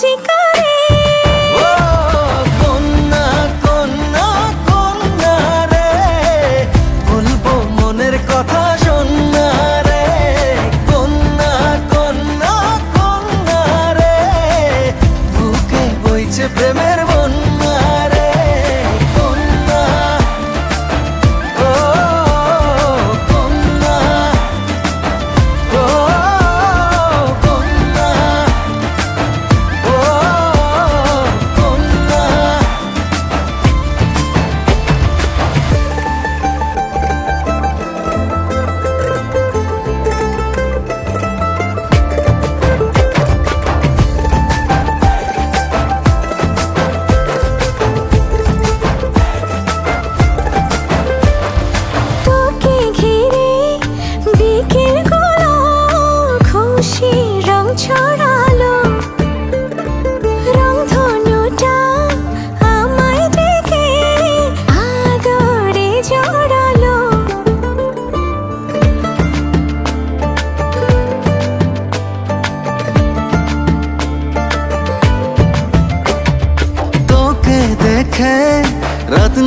কাছে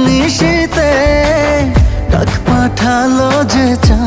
নিশীতে ডাক পাঠালো যে চা